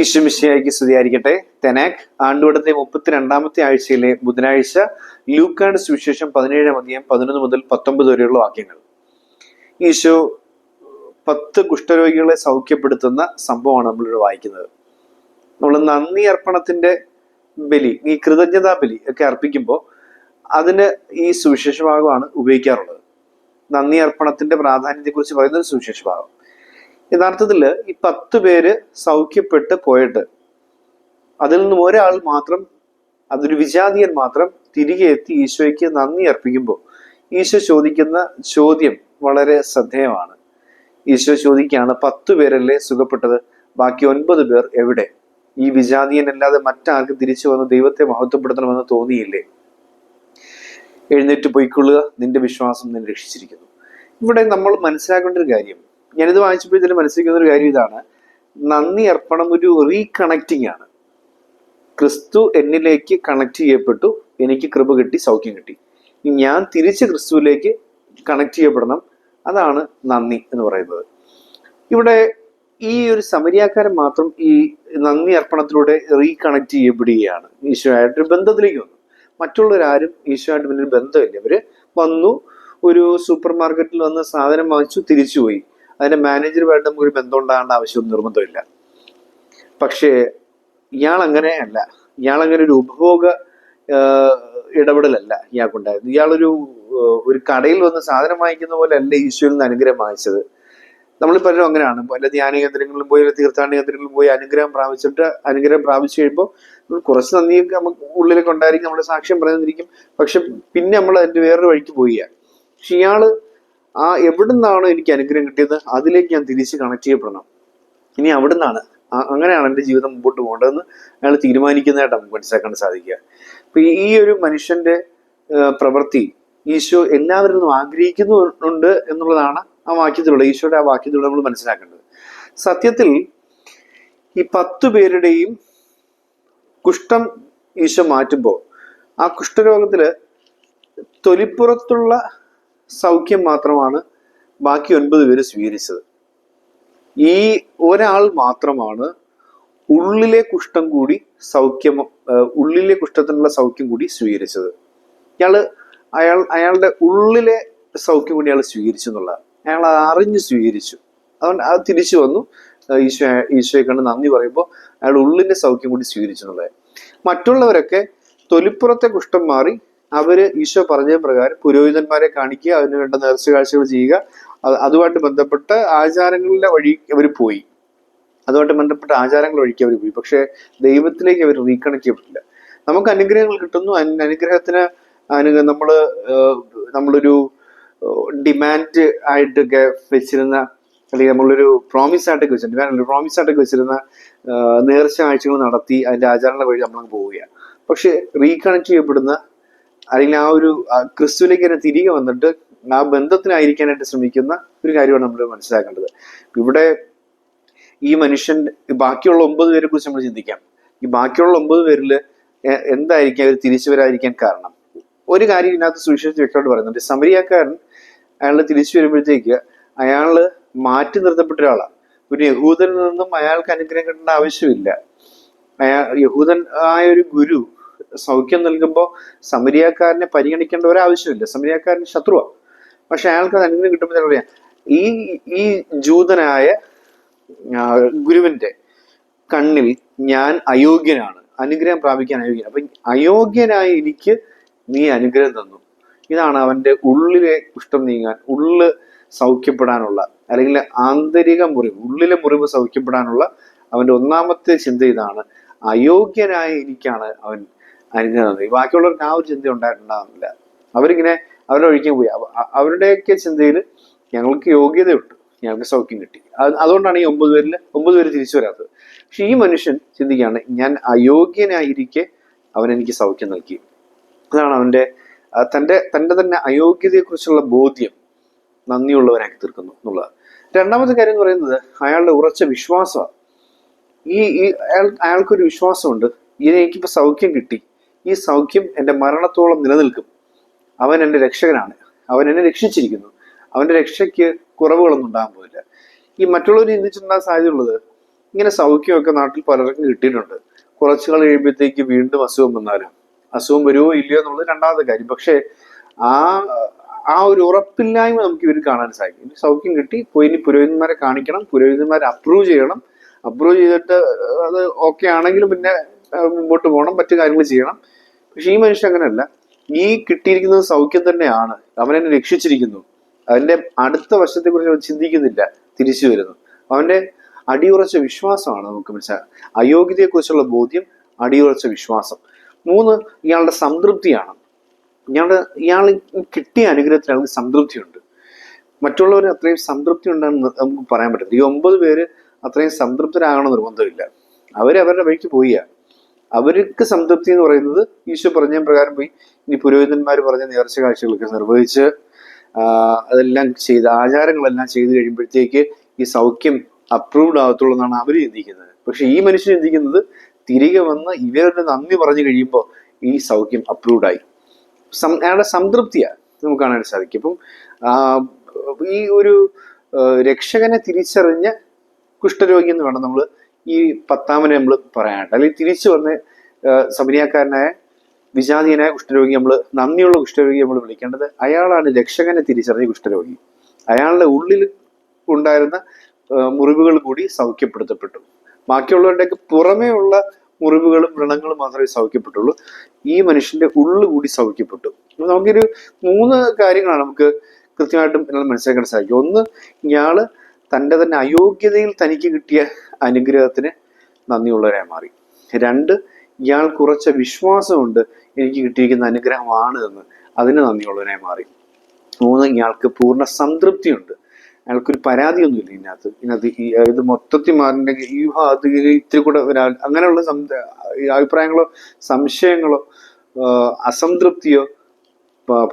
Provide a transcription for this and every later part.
ഈശ്വമിശിയായിക്ക് സ്തുതിയായിരിക്കട്ടെ. തെനാക് ആണ്ടുവടത്തെ മുപ്പത്തിരണ്ടാമത്തെ ആഴ്ചയിലെ ബുധനാഴ്ച ലൂക്കാട് സുവിശേഷം പതിനേഴാം അധികം പതിനൊന്ന് മുതൽ പത്തൊമ്പത് വരെയുള്ള വാക്യങ്ങൾ. ഈശോ പത്ത് കുഷ്ഠരോഗികളെ സൗഖ്യപ്പെടുത്തുന്ന സംഭവമാണ് നമ്മളിവിടെ വായിക്കുന്നത്. നമ്മൾ നന്ദി അർപ്പണത്തിന്റെ ബലി ഈ കൃതജ്ഞതാ ബലി ഒക്കെ അർപ്പിക്കുമ്പോൾ അതിന് ഈ സുവിശേഷ ഭാഗമാണ് ഉപയോഗിക്കാറുള്ളത്. നന്ദി അർപ്പണത്തിന്റെ പ്രാധാന്യത്തെക്കുറിച്ച് പറയുന്ന ഒരു സുവിശേഷ ഭാഗം. യഥാർത്ഥത്തിൽ ഈ പത്ത് പേര് സൗഖ്യപ്പെട്ട് പോയിട്ട് അതിൽ നിന്നും ഒരാൾ മാത്രം അതൊരു വിജാതിയൻ മാത്രം തിരികെ എത്തി ഈശോയ്ക്ക് നന്ദി അർപ്പിക്കുമ്പോൾ ഈശോ ചോദിക്കുന്ന ചോദ്യം വളരെ ശ്രദ്ധേയമാണ്. ഈശോ ചോദിക്കുകയാണ് പത്തു പേരല്ലേ സുഖപ്പെട്ടത്? ബാക്കി ഒൻപത് പേർ എവിടെ? ഈ വിജാതിയൻ അല്ലാതെ മറ്റാർക്കും തിരിച്ചു വന്ന് ദൈവത്തെ മഹത്വപ്പെടുത്തണമെന്ന് തോന്നിയില്ലേ? എഴുന്നേറ്റ് പോയിക്കൊള്ളുക നിന്റെ വിശ്വാസം നിന്നെ രക്ഷിച്ചിരിക്കുന്നു. ഇവിടെ നമ്മൾ മനസ്സിലാക്കേണ്ട ഒരു കാര്യം ഞാനിത് വായിച്ചപ്പോൾ ഇതിൽ മനസ്സിലാക്കുന്ന ഒരു കാര്യം ഇതാണ്. നന്ദി അർപ്പണം ഒരു റീകണക്റ്റിംഗ് ആണ്. ക്രിസ്തു എന്നിലേക്ക് കണക്ട് ചെയ്യപ്പെട്ടു. എനിക്ക് കൃപ കിട്ടി സൗഖ്യം കിട്ടി. ഞാൻ തിരിച്ച് ക്രിസ്തുവിലേക്ക് കണക്ട് ചെയ്യപ്പെടണം. അതാണ് നന്ദി എന്ന് പറയുന്നത്. ഇവിടെ ഈ ഒരു സമരിയാക്കാരൻ മാത്രം ഈ നന്ദി അർപ്പണത്തിലൂടെ റീകണക്ട് ചെയ്യപ്പെടുകയാണ്. ഈശോയായിട്ട് ഒരു ബന്ധത്തിലേക്ക് വന്നു. മറ്റുള്ളവരാരും ഈശോയായിട്ട് വലിയൊരു ബന്ധമില്ല. അവർ വന്നു ഒരു സൂപ്പർ മാർക്കറ്റിൽ വന്ന് സാധനം വാങ്ങിച്ചു തിരിച്ചുപോയി. അതിന്റെ മാനേജറുമായിട്ട് നമുക്കൊരു ബന്ധം ഉണ്ടാകേണ്ട ആവശ്യമൊന്നും നിർബന്ധമില്ല. പക്ഷേ ഇയാൾ അങ്ങനെ അല്ല ഇയാൾ അങ്ങനെ ഒരു ഉപഭോഗ ഇടപെടലല്ല ഇയാൾക്കുണ്ടായത്. ഇയാളൊരു ഒരു കടയിൽ വന്ന് സാധനം വാങ്ങിക്കുന്ന പോലെ അല്ല നിന്ന് അനുഗ്രഹം വാങ്ങിച്ചത്. നമ്മൾ പലരും അങ്ങനെയാണ്. പല ധ്യാന കേന്ദ്രങ്ങളിലും പോയി തീർത്ഥാടന കേന്ദ്രങ്ങളിലും പോയി അനുഗ്രഹം പ്രാപിച്ചിട്ട് അനുഗ്രഹം പ്രാപിച്ചു കഴിയുമ്പോൾ നമ്മൾ കുറച്ച് നന്ദിയൊക്കെ നമുക്ക് ഉള്ളിലൊക്കെ ഉണ്ടായിരിക്കും നമ്മുടെ സാക്ഷ്യം പറയുന്നിരിക്കും പക്ഷെ പിന്നെ നമ്മൾ അതിന്റെ വേറൊരു വഴിക്ക് പോയി പക്ഷെ ഇയാൾ ആ എവിടെ നിന്നാണോ എനിക്ക് അനുഗ്രഹം കിട്ടിയത് അതിലേക്ക് ഞാൻ തിരിച്ച് കണക്ട് ചെയ്യപ്പെടണം. ഇനി അവിടെ നിന്നാണ് അങ്ങനെയാണ് എന്റെ ജീവിതം മുമ്പോട്ട് പോകേണ്ടതെന്ന് അയാൾ തീരുമാനിക്കുന്നതായിട്ട് നമുക്ക് മനസ്സിലാക്കാൻ സാധിക്കുക. അപ്പൊ ഈ- ഒരു മനുഷ്യന്റെ പ്രവൃത്തി ഈശോ എല്ലാവരിൽ നിന്നും ആഗ്രഹിക്കുന്നുണ്ട് എന്നുള്ളതാണ് ആ വാക്യത്തിലൂടെ ഈശോയുടെ ആ വാക്യത്തിലൂടെ നമ്മൾ മനസ്സിലാക്കേണ്ടത്. സത്യത്തിൽ ഈ പത്തു പേരുടെയും കുഷ്ഠം ഈശോ മാറ്റുമ്പോൾ ആ കുഷ്ഠരോഗത്തിൽ തൊലിപ്പുറത്തുള്ള സൗഖ്യം മാത്രമാണ് ബാക്കി ഒൻപത് പേര് സ്വീകരിച്ചത്. ഈ ഒരാൾ മാത്രമാണ് ഉള്ളിലെ കുഷ്ഠം കൂടി സൗഖ്യം ഉള്ളിലെ കുഷ്ഠത്തിനുള്ള സൗഖ്യം കൂടി സ്വീകരിച്ചത്. ഇയാൾ അയാൾ അയാളുടെ ഉള്ളിലെ സൗഖ്യം കൂടി അയാൾ സ്വീകരിച്ചു എന്നുള്ളതാണ്. അയാൾ അറിഞ്ഞ് സ്വീകരിച്ചു. അതുകൊണ്ട് അത് തിരിച്ചു വന്നു. ഈശോ ഈശോയെ കണ്ട് നന്ദി പറയുമ്പോൾ അയാൾ ഉള്ളിന്റെ സൗഖ്യം കൂടി സ്വീകരിച്ചു എന്നുള്ളത് മറ്റുള്ളവരൊക്കെ തൊലിപ്പുറത്തെ കുഷ്ഠം മാറി അവർ ഈശോ പറഞ്ഞ പ്രകാരം പുരോഹിതന്മാരെ കാണിക്കുക അതിന് വേണ്ട നേർച്ച കാഴ്ചകൾ ചെയ്യുക. അത് അതുമായിട്ട് ബന്ധപ്പെട്ട ആചാരങ്ങളുടെ വഴി അവർ പോയി. അതുമായിട്ട് ബന്ധപ്പെട്ട ആചാരങ്ങൾ വഴിക്ക് അവർ പോയി. പക്ഷേ ദൈവത്തിലേക്ക് അവർ റീകണക്ട് ചെയ്യപ്പെട്ടില്ല നമുക്ക് അനുഗ്രഹങ്ങൾ കിട്ടുന്നു. അനുഗ്രഹത്തിന് അനു നമ്മൾ ഏഹ്, നമ്മളൊരു ഡിമാൻഡ് ആയിട്ടൊക്കെ വെച്ചിരുന്ന അല്ലെങ്കിൽ നമ്മളൊരു പ്രോമിസ് ആയിട്ടൊക്കെ വെച്ചിട്ടുണ്ട്. പ്രോമിസ് ആയിട്ടൊക്കെ വെച്ചിരുന്ന നേർച്ച ആഴ്ചകൾ നടത്തി അതിന്റെ ആചാരങ്ങളുടെ വഴി നമ്മൾ പോവുകയാണ്. പക്ഷെ റീകണക്ട് ചെയ്യപ്പെടുന്ന അല്ലെങ്കിൽ ആ ഒരു ക്രിസ്തുവിലേക്ക് തന്നെ തിരികെ വന്നിട്ട് ആ ബന്ധത്തിനായിരിക്കാനായിട്ട് ശ്രമിക്കുന്ന ഒരു കാര്യമാണ് നമ്മൾ മനസ്സിലാക്കേണ്ടത്. ഇവിടെ ഈ മനുഷ്യൻ ബാക്കിയുള്ള ഒമ്പത് പേരെ കുറിച്ച് നമ്മൾ ചിന്തിക്കാം. ഈ ബാക്കിയുള്ള ഒമ്പത് പേരിൽ എന്തായിരിക്കും? അവർ തിരിച്ചു വരാതിരിക്കാൻ കാരണം. ഒരു കാര്യം ഇതിനകത്ത് സുവിശേഷത്തിൽ വ്യക്തമായിട്ട് പറയുന്നുണ്ട്. സമരിയാക്കാരൻ അയാൾ തിരിച്ചു വരുമ്പോഴത്തേക്ക് അയാൾ മാറ്റി നിർത്തപ്പെട്ട ഒരാളാണ്. ഒരു യഹൂദനിൽ നിന്നും അയാൾക്ക് അനുഗ്രഹം കിട്ടേണ്ട ആവശ്യമില്ല. അയാൾ യഹൂദൻ ആയ ഒരു ഗുരു സൗഖ്യം നൽകുമ്പോൾ സമരിയാക്കാരനെ പരിഗണിക്കേണ്ട ഒരാവശ്യമില്ല. സമരിയാക്കാരൻ ശത്രുവാണ് പക്ഷെ അയാൾക്ക് അത് അനുഗ്രഹം കിട്ടുമ്പോൾ എന്താ ഈ ഈ ജൂതനായ ഗുരുവിന്റെ കണ്ണിൽ ഞാൻ അയോഗ്യനാണ്. അനുഗ്രഹം പ്രാപിക്കാൻ അയോഗ്യൻ അപ്പൊ അയോഗ്യനായ എനിക്ക് നീ അനുഗ്രഹം തന്നു. ഇതാണ് അവന്റെ ഉള്ളിലെ കുഷ്ഠം നീങ്ങാൻ ഉള്ള് സൗഖ്യപ്പെടാനുള്ള അല്ലെങ്കിൽ ആന്തരിക മുറിവ് ഉള്ളിലെ മുറിവ് സൗഖ്യപ്പെടാനുള്ള അവന്റെ ഒന്നാമത്തെ ചിന്ത ഇതാണ്. അയോഗ്യനായ എനിക്കാണ് അവൻ അനുഗ്രഹം ബാക്കിയുള്ളവർക്ക് ആ ഒരു ചിന്ത ഉണ്ടായിട്ടുണ്ടാകുന്നില്ല അവരിങ്ങനെ അവരുടെ ഒഴിക്കാൻ പോയി. അവരുടെയൊക്കെ ചിന്തയിൽ ഞങ്ങൾക്ക് യോഗ്യതയുണ്ട്. ഞങ്ങൾക്ക് സൗഖ്യം കിട്ടി. അതുകൊണ്ടാണ് ഈ ഒമ്പത് പേരിൽ ഒമ്പത് പേര് തിരിച്ചു വരാത്തത്. പക്ഷെ ഈ മനുഷ്യൻ ചിന്തിക്കുകയാണ് ഞാൻ അയോഗ്യനായിരിക്കെ അവൻ എനിക്ക് സൗഖ്യം നൽകി. അതാണ് അവന്റെ തന്റെ തന്റെ തന്നെ അയോഗ്യതയെക്കുറിച്ചുള്ള ബോധ്യം നന്ദിയുള്ളവനാക്കി തീർക്കുന്നു എന്നുള്ളത്. രണ്ടാമത്തെ കാര്യം എന്ന് പറയുന്നത് അയാളുടെ ഉറച്ച വിശ്വാസമാണ്. ഈ ഈ അയാൾ അയാൾക്കൊരു വിശ്വാസമുണ്ട്. ഇനി എനിക്കിപ്പോൾ സൗഖ്യം കിട്ടി. ഈ സൗഖ്യം എന്റെ മരണത്തോളം നിലനിൽക്കും. അവൻ എന്റെ രക്ഷകനാണ്. അവൻ എന്നെ രക്ഷിച്ചിരിക്കുന്നു. അവന്റെ രക്ഷയ്ക്ക് കുറവുകളൊന്നും ഉണ്ടാകാൻ പോകില്ല ഈ മറ്റുള്ളവർ ചിന്തിച്ചിട്ടുണ്ടാകാൻ സാധ്യതയുള്ളത് ഇങ്ങനെ സൗഖ്യമൊക്കെ നാട്ടിൽ പലർക്കും കിട്ടിയിട്ടുണ്ട്. കുറച്ചു കാലം കഴിയുമ്പോഴത്തേക്ക് വീണ്ടും അസുഖം വന്നാലും അസുഖം വരുമോ ഇല്ലയോ എന്നുള്ളത് രണ്ടാമത്തെ കാര്യം. പക്ഷേ ആ ആ ഒരു ഉറപ്പില്ലായ്മ നമുക്ക് ഇവർ കാണാൻ സാധിക്കും. സൗഖ്യം കിട്ടി പോയി ഇനി പുരോഹിതന്മാരെ കാണിക്കണം പുരോഹിതന്മാരെ അപ്രൂവ് ചെയ്യണം. അപ്രൂവ് ചെയ്തിട്ട് അത് ഓക്കെ ആണെങ്കിലും പിന്നെ മുമ്പോട്ട് പോകണം മറ്റു കാര്യങ്ങൾ ചെയ്യണം. പക്ഷെ ഈ മനുഷ്യൻ അങ്ങനെയല്ല ഈ കിട്ടിയിരിക്കുന്നത് സൗഖ്യം തന്നെയാണ്. അവനെന്നെ രക്ഷിച്ചിരിക്കുന്നു. അതിന്റെ അടുത്ത വശത്തെ കുറിച്ച് അവൻ ചിന്തിക്കുന്നില്ല. തിരിച്ചു വരുന്നു. അവന്റെ അടിയുറച്ച വിശ്വാസമാണ് നമുക്ക് മനസ്സിലാക്കുക അയോഗ്യതയെക്കുറിച്ചുള്ള ബോധ്യം അടിയുറച്ച വിശ്വാസം. മൂന്ന് ഇയാളുടെ സംതൃപ്തിയാണ്. ഇയാളുടെ ഇയാൾ കിട്ടിയ അനുഗ്രഹത്തിൽ അയാൾക്ക് സംതൃപ്തിയുണ്ട്. മറ്റുള്ളവർ അത്രയും സംതൃപ്തി ഉണ്ടെന്ന് നമുക്ക് പറയാൻ പറ്റില്ല ഈ ഒമ്പത് പേര് അത്രയും സംതൃപ്തരാകണം നിർബന്ധമില്ല. അവരവരുടെ വഴിക്ക് പോയില്ല അവർക്ക് സംതൃപ്തി എന്ന് പറയുന്നത് ഈശോ പറഞ്ഞ പ്രകാരം പോയി. ഇനി പുരോഹിതന്മാർ പറഞ്ഞ നേർച്ച കാഴ്ചകളൊക്കെ നിർവഹിച്ച് അതെല്ലാം ചെയ്ത് ആചാരങ്ങളെല്ലാം ചെയ്തു കഴിയുമ്പോഴത്തേക്ക് ഈ സൗഖ്യം അപ്രൂവ്ഡ് ആകത്തുള്ളൂ എന്നാണ് അവർ ചിന്തിക്കുന്നത്. പക്ഷെ ഈ മനുഷ്യൻ ചിന്തിക്കുന്നത് തിരികെ വന്ന് ഇവരുടെ നന്ദി പറഞ്ഞു കഴിയുമ്പോൾ ഈ സൗഖ്യം അപ്രൂവ്ഡ് ആയി. അയാളുടെ സംതൃപ്തിയാണ് നമുക്ക് കാണാൻ സാധിക്കും. അപ്പം ഈ ഒരു രക്ഷകനെ തിരിച്ചറിഞ്ഞ കുഷ്ഠരോഗി എന്ന് വേണം നമ്മൾ ഈ പത്താമനെ നമ്മൾ പറയാനായിട്ട് അല്ലെങ്കിൽ തിരിച്ചു വന്ന് സമനിയാക്കാരനായ വിജാതീയനായ കുഷ്ഠരോഗി നമ്മൾ നന്ദിയുള്ള കുഷ്ഠരോഗി നമ്മൾ വിളിക്കേണ്ടത് അയാളാണ് രക്ഷകനെ തിരിച്ചറിഞ്ഞ കുഷ്ഠരോഗി. അയാളുടെ ഉള്ളിൽ ഉണ്ടായിരുന്ന മുറിവുകൾ കൂടി സൗഖ്യപ്പെടുത്തപ്പെട്ടു. ബാക്കിയുള്ളവരുടെയൊക്കെ പുറമേ ഉള്ള മുറിവുകളും വ്രണങ്ങളും മാത്രമേ സൗഖ്യപ്പെട്ടുള്ളൂ. ഈ മനുഷ്യന്റെ ഉള്ളു കൂടി സൗഖ്യപ്പെട്ടു. നമുക്കൊരു മൂന്ന് കാര്യങ്ങളാണ് നമുക്ക് കൃത്യമായിട്ടും മനസ്സിലാക്കാൻ സാധിക്കും ഒന്ന് ഇയാൾ തന്റെ തന്നെ അയോഗ്യതയിൽ തനിക്ക് കിട്ടിയ അനുഗ്രഹത്തിന് നന്ദിയുള്ളവരായി മാറി. രണ്ട് ഇയാൾ കുറച്ച വിശ്വാസമുണ്ട് എനിക്ക് കിട്ടിയിരിക്കുന്ന അനുഗ്രഹമാണ് എന്ന് അതിന് നന്ദിയുള്ളവനായി മാറി. മൂന്ന് ഇയാൾക്ക് പൂർണ സംതൃപ്തിയുണ്ട്. അയാൾക്കൊരു പരാതിയൊന്നുമില്ല ഇതിനകത്ത്. ഇതിനകത്ത് ഈ ഇത് മൊത്തത്തിൽ മാറിണ്ടെങ്കിൽ ഈ ഭാഗത്ത് ഇത് ഇത്തിരി കൂടെ അങ്ങനെയുള്ള അഭിപ്രായങ്ങളോ സംശയങ്ങളോ അസംതൃപ്തിയോ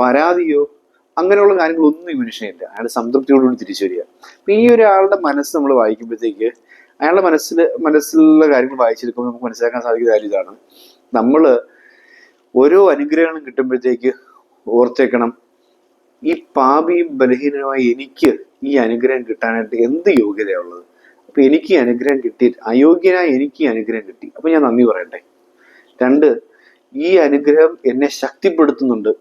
പരാതിയോ അങ്ങനെയുള്ള കാര്യങ്ങളൊന്നും ഈ മനുഷ്യനില്ല. അയാൾ സംതൃപ്തിയോടുകൂടി തിരിച്ചു വരിക. അപ്പം ഈ ഒരാളുടെ മനസ്സ് നമ്മൾ വായിക്കുമ്പോഴത്തേക്ക് അയാളുടെ മനസ്സിൽ മനസ്സിലുള്ള കാര്യങ്ങൾ വായിച്ചെടുക്കുമ്പോൾ നമുക്ക് മനസ്സിലാക്കാൻ സാധിക്കുന്ന കാര്യം ഇതാണ്. നമ്മൾ ഓരോ അനുഗ്രഹങ്ങളും കിട്ടുമ്പോഴത്തേക്ക് ഓർത്തേക്കണം ഈ പാപിയും ബലഹീനമായ എനിക്ക് ഈ അനുഗ്രഹം കിട്ടാനായിട്ട് എന്ത് യോഗ്യതയുള്ളത്? അപ്പൊ എനിക്ക് ഈ അനുഗ്രഹം കിട്ടി അയോഗ്യനായ എനിക്ക് ഈ അനുഗ്രഹം കിട്ടി. അപ്പൊ ഞാൻ നന്ദി പറയട്ടെ. രണ്ട് ഈ അനുഗ്രഹം എന്നെ ശക്തിപ്പെടുത്തുന്നുണ്ട്.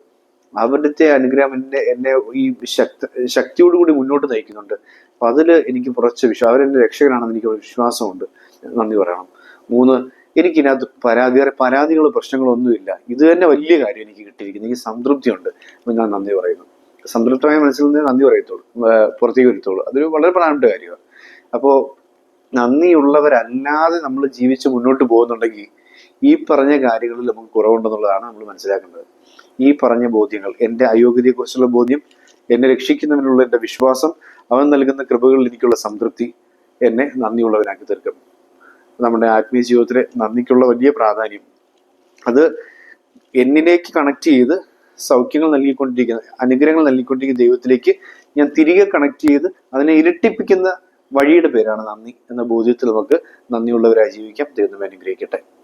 അവിടുത്തെ അനുഗ്രഹം എന്നെ എന്നെ ഈ ശക്ത ശക്തിയോടുകൂടി മുന്നോട്ട് നയിക്കുന്നുണ്ട്. അപ്പൊ അതിൽ എനിക്ക് കുറച്ച് വിശ്വാസം അവരെന്റെ രക്ഷകനാണെന്ന് എനിക്ക് വിശ്വാസമുണ്ട്. നന്ദി പറയണം. മൂന്ന് എനിക്കിതിനകത്ത് പരാതി വേറെ പരാതികളോ പ്രശ്നങ്ങളോ ഒന്നുമില്ല. ഇത് തന്നെ വലിയ കാര്യം എനിക്ക് കിട്ടിയിരിക്കുന്നു. എനിക്ക് സംതൃപ്തിയുണ്ട്. അപ്പൊ ഞാൻ നന്ദി പറയുന്നു. സംതൃപ്തമായ മനസ്സിൽ നിന്ന് നന്ദി പറയത്തുള്ളൂ. ഏർ പുറത്തേക്ക് വരുത്തുള്ളൂ. അതൊരു വളരെ പ്രധാനപ്പെട്ട കാര്യമാണ്. അപ്പോൾ നന്ദിയുള്ളവരല്ലാതെ നമ്മൾ ജീവിച്ച് മുന്നോട്ട് പോകുന്നുണ്ടെങ്കിൽ ഈ പറഞ്ഞ കാര്യങ്ങളിൽ നമുക്ക് കുറവുണ്ടെന്നുള്ളതാണ് നമ്മൾ മനസ്സിലാക്കേണ്ടത്. ഈ പറഞ്ഞ ബോധ്യങ്ങൾ എന്റെ അയോഗ്യതയെക്കുറിച്ചുള്ള ബോധ്യം എന്നെ രക്ഷിക്കുന്നതിനുള്ള എന്റെ വിശ്വാസം അവൻ നൽകുന്ന കൃപകളിൽ എനിക്കുള്ള സംതൃപ്തി എന്നെ നന്ദിയുള്ളവനാക്കി തീർക്കും. നമ്മുടെ ആത്മീയ ജീവിതത്തിലെ നന്ദിക്കുള്ള വലിയ പ്രാധാന്യം. അത് എന്നിലേക്ക് കണക്ട് ചെയ്ത് സൗഖ്യങ്ങൾ നൽകിക്കൊണ്ടിരിക്കുന്ന അനുഗ്രഹങ്ങൾ നൽകിക്കൊണ്ടിരിക്കുന്ന ദൈവത്തിലേക്ക് ഞാൻ തിരികെ കണക്ട് ചെയ്ത് അതിനെ ഇരട്ടിപ്പിക്കുന്ന വഴിയുടെ പേരാണ് നന്ദി എന്ന ബോധ്യത്തിൽ നമുക്ക് നന്ദിയുള്ളവരായി ജീവിക്കാം. ദൈവം അനുഗ്രഹിക്കട്ടെ.